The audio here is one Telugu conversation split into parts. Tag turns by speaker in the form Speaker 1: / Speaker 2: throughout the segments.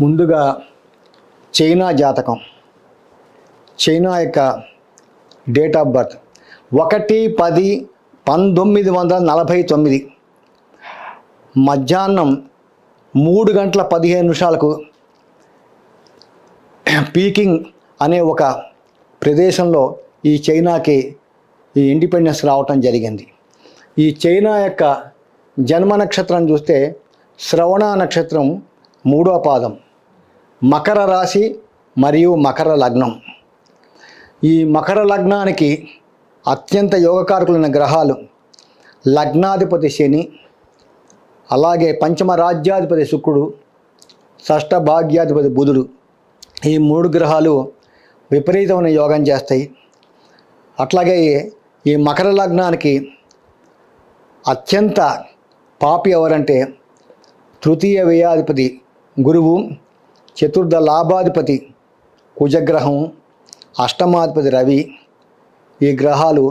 Speaker 1: ముందుగా చైనా జాతకం. చైనా యొక్క డేట్ ఆఫ్ బర్త్ ఒకటి పది పంతొమ్మిది వందల నలభై తొమ్మిది. మధ్యాహ్నం మూడు గంటల పదిహేను నిమిషాలకు పీకింగ్ అనే ఒక ప్రదేశంలో ఈ చైనాకి ఈ ఇండిపెండెన్స్ రావటం జరిగింది. ఈ చైనా యొక్క జన్మ నక్షత్రం చూస్తే శ్రవణ నక్షత్రం మూడో పాదం. మకర రాశి మరియు మకర లగ్నం. ఈ మకర లగ్నానికి అత్యంత యోగకారకులైన గ్రహాలు లగ్నాధిపతి శని అలాగే పంచమ రాజ్యాధిపతి శుక్రుడు షష్ఠ భాగ్యాధిపతి బుధుడు. ఈ మూడు గ్రహాలు విపరీతమైన యోగం చేస్తాయి. అట్లాగే ఈ మకర లగ్నానికి అత్యంత పాపి ఎవరంటే తృతీయ వ్యయాధిపతి గురువు చతుర్థ లాభాధిపతి కుజగ్రహం అష్టమాధిపతి రవి. ఈ గ్రహాలు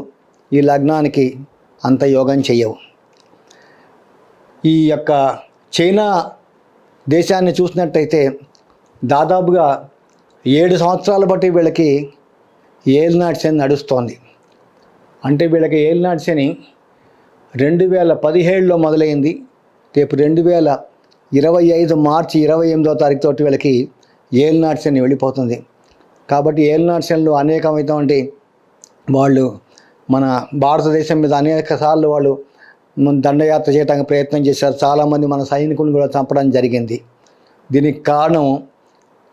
Speaker 1: ఈ లగ్నానికి అంత యోగం చెయ్యవు. ఈ యొక్క చైనా దేశాన్ని చూసినట్టయితే దాదాపుగా ఏడు సంవత్సరాల బట్టి వీళ్ళకి ఏలినాటి శని నడుస్తోంది. అంటే వీళ్ళకి ఏలినాటి శని రెండు వేల పదిహేడులో మొదలైంది. రేపు రెండు వేల ఇరవై ఐదు మార్చి ఇరవై ఎనిమిదో తారీఖు తోటి వీళ్ళకి ఏలినాటి శని వెళ్ళిపోతుంది. కాబట్టి ఏలినాటి శనిలో అనేకమైనటువంటి వాళ్ళు మన భారతదేశం మీద అనేక సార్లు వాళ్ళు దండయాత్ర చేయడానికి ప్రయత్నం చేశారు. చాలామంది మన సైనికులను కూడా చంపడం జరిగింది. దీనికి కారణం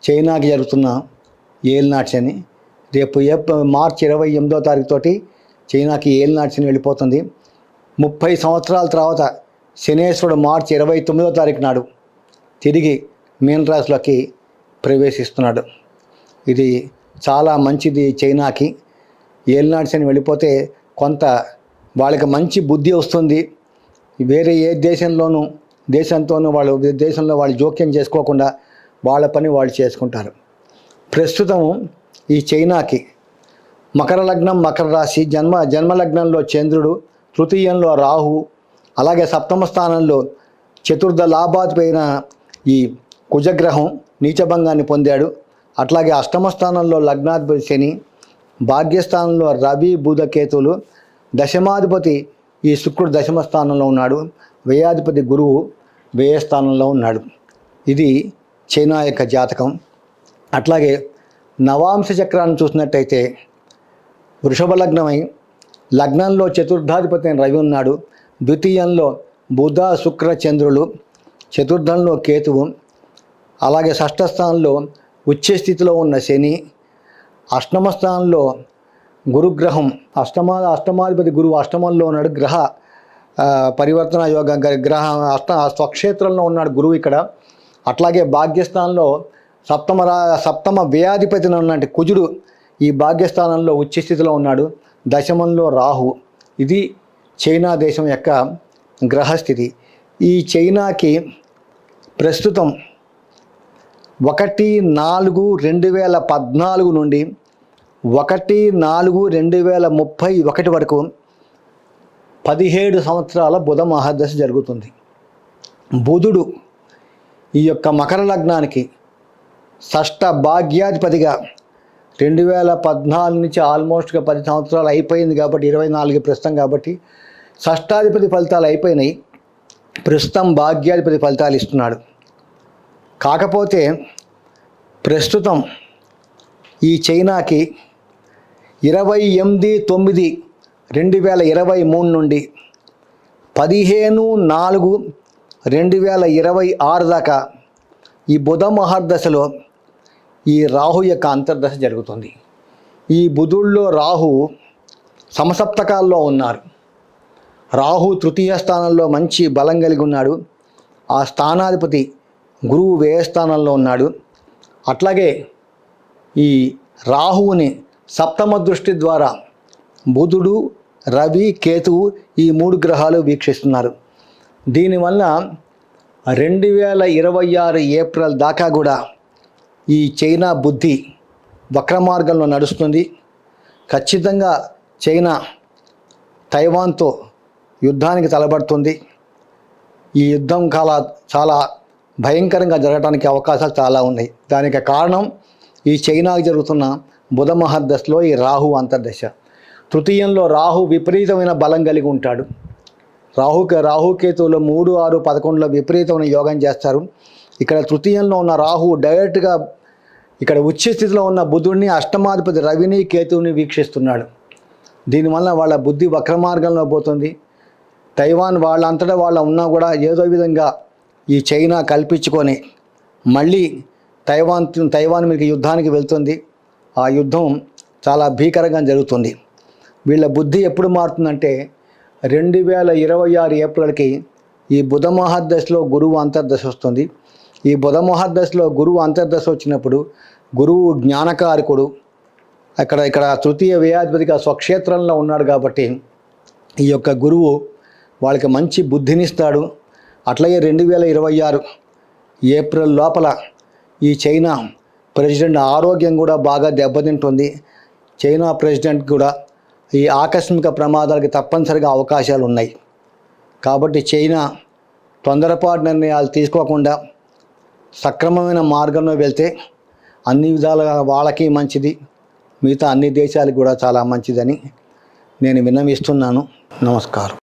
Speaker 1: చైనాకి జరుగుతున్న ఏలినాటి శని రేపు ఏప్ మార్చి ఇరవై ఎనిమిదో తారీఖు తోటి చైనాకి ఏలినాటి శని వెళ్ళిపోతుంది. ముప్పై సంవత్సరాల తర్వాత శనేశ్వరుడు మార్చి ఇరవై తొమ్మిదో తారీఖు నాడు తిరిగి మీనరాశిలోకి ప్రవేశిస్తున్నాడు. ఇది చాలా మంచిది చైనాకి. ఏలినాటి శని వెళ్ళిపోతే కొంత వాళ్ళకి మంచి బుద్ధి వస్తుంది. వేరే ఏ దేశంలోనూ దేశంతోనూ వాళ్ళు దేశంలో వాళ్ళు జోక్యం చేసుకోకుండా వాళ్ళ పని వాళ్ళు చేసుకుంటారు. ప్రస్తుతం ఈ చైనాకి మకర లగ్నం మకర రాశి జన్మ జన్మలగ్నంలో చంద్రుడు తృతీయంలో రాహు అలాగే సప్తమ స్థానంలో చతుర్థ లాభాధిపైన ఈ కుజగ్రహం నీచభంగాన్ని పొందాడు. అట్లాగే అష్టమ స్థానంలో లగ్నాధిపతి శని భాగ్యస్థానంలో రవి బుధకేతువులు దశమాధిపతి ఈ శుక్రుడు దశమ స్థానంలో ఉన్నాడు. వ్యయాధిపతి గురువు వ్యయస్థానంలో ఉన్నాడు. ఇది చైనా యొక్క జాతకం. అట్లాగే నవాంశ చక్రాన్ని చూసినట్టయితే వృషభ లగ్నమై లగ్నంలో చతుర్థాధిపతి రవి ఉన్నాడు. ద్వితీయంలో బుధ శుక్ర చంద్రులు చతుర్థంలో కేతువు అలాగే షష్ఠ స్థానంలో ఉచ్చ స్థితిలో ఉన్న శని అష్టమ స్థానంలో గురుగ్రహం అష్టమా అష్టమాధిపతి గురువు అష్టమంలో ఉన్నాడు గ్రహ పరివర్తన యోగ గ్రహ అష్ట స్వక్షేత్రంలో ఉన్నాడు గురువు ఇక్కడ. అట్లాగే భాగ్యస్థానంలో సప్తమ రా సప్తమ వ్యయాధిపతిన ఉన్నటువంటి కుజుడు ఈ భాగ్యస్థానంలో ఉచ్చ స్థితిలో ఉన్నాడు. దశమంలో రాహు. ఇది చైనా దేశం యొక్క గ్రహస్థితి. ఈ చైనాకి ప్రస్తుతం ఒకటి నాలుగు రెండు వేల పద్నాలుగు నుండి ఒకటి నాలుగు రెండు వేల ముప్పై ఒకటి వరకు పదిహేడు సంవత్సరాల బుధ మహాదశ జరుగుతుంది. బుధుడు ఈ యొక్క మకర లగ్నానికి షష్ట భాగ్యాధిపతిగా రెండు వేల పద్నాలుగు నుంచి ఆల్మోస్ట్గా పది సంవత్సరాలు అయిపోయింది కాబట్టి ఇరవై నాలుగు ప్రస్తుతం కాబట్టి షష్టాధిపతి ఫలితాలు అయిపోయినాయి. ప్రస్తుతం భాగ్యాధిపతి ఫలితాలు ఇస్తున్నాడు. కాకపోతే ప్రస్తుతం ఈ చైనాకి ఇరవై ఎనిమిది తొమ్మిది రెండు వేల ఇరవై మూడు నుండి పదిహేను నాలుగు రెండు వేల ఇరవై ఆరు దాకా ఈ బుధ మహర్దశలో ఈ రాహు యొక్క అంతర్దశ జరుగుతుంది. ఈ బుధుల్లో రాహు సమసప్తకాల్లో ఉన్నారు. రాహు తృతీయ స్థానంలో మంచి బలం కలిగి ఉన్నాడు. ఆ స్థానాధిపతి గురువు వ్యయ స్థానంలో ఉన్నాడు. అట్లాగే ఈ రాహువుని సప్తమ దృష్టి ద్వారా బుధుడు రవి కేతువు ఈ మూడు గ్రహాలు వీక్షిస్తున్నారు. దీనివల్ల రెండు వేల ఇరవై ఆరు ఏప్రిల్ దాకా కూడా ఈ చైనా బుద్ధి వక్ర మార్గంలో నడుస్తుంది. ఖచ్చితంగా చైనా తైవాన్తో యుద్ధానికి తలబడుతుంది. ఈ యుద్ధం కాల చాలా భయంకరంగా జరగడానికి అవకాశాలు చాలా ఉన్నాయి. దానికి కారణం ఈ చైనాకు జరుగుతున్న బుధ మహర్దశలో ఈ రాహు అంతర్దశ. తృతీయంలో రాహు విపరీతమైన బలం కలిగి ఉంటాడు. రాహుక రాహుకేతువులు మూడు ఆరు పదకొండులో విపరీతమైన యోగం చేస్తారు. ఇక్కడ తృతీయంలో ఉన్న రాహు డైరెక్ట్గా ఇక్కడ ఉచ్చ స్థితిలో ఉన్న బుధుడిని అష్టమాధిపతి రవిని కేతువుని వీక్షిస్తున్నాడు. దీనివల్ల వాళ్ళ బుద్ధి వక్ర మార్గంలో పోతుంది. తైవాన్ వాళ్ళంతటా వాళ్ళ ఉన్నా కూడా ఏదో విధంగా ఈ చైనా కల్పించుకొని మళ్ళీ తైవాన్ తైవాన్ మీకు యుద్ధానికి వెళ్తుంది. ఆ యుద్ధం చాలా భీకరంగా జరుగుతుంది. వీళ్ళ బుద్ధి ఎప్పుడు మారుతుందంటే రెండు వేల ఇరవై ఆరు ఏప్రిల్కి ఈ బుధ మహాదశలో గురువు అంతర్దశ వస్తుంది. ఈ బుధ మహాదశలో గురువు అంతర్దశ వచ్చినప్పుడు గురువు జ్ఞానకారకుడు. అక్కడ ఇక్కడ తృతీయ వ్యయాధిపతిగా స్వక్షేత్రంలో ఉన్నాడు కాబట్టి ఈ యొక్క గురువు వాళ్ళకి మంచి బుద్ధినిస్తాడు. అట్లాగే రెండు వేల ఇరవై ఆరు ఏప్రిల్ లోపల ఈ చైనా ప్రెసిడెంట్ ఆరోగ్యం కూడా బాగా దెబ్బతింటుంది. చైనా ప్రెసిడెంట్ కూడా ఈ ఆకస్మిక ప్రమాదాలకి తప్పనిసరిగా అవకాశాలు ఉన్నాయి కాబట్టి చైనా తొందరపాటు నిర్ణయాలు తీసుకోకుండా సక్రమమైన మార్గంలో వెళ్తే అన్ని విధాలుగా వాళ్ళకి మంచిది. మిగతా అన్ని దేశాలకు కూడా చాలా మంచిదని నేను విన్నవిస్తున్నాను. నమస్కారం.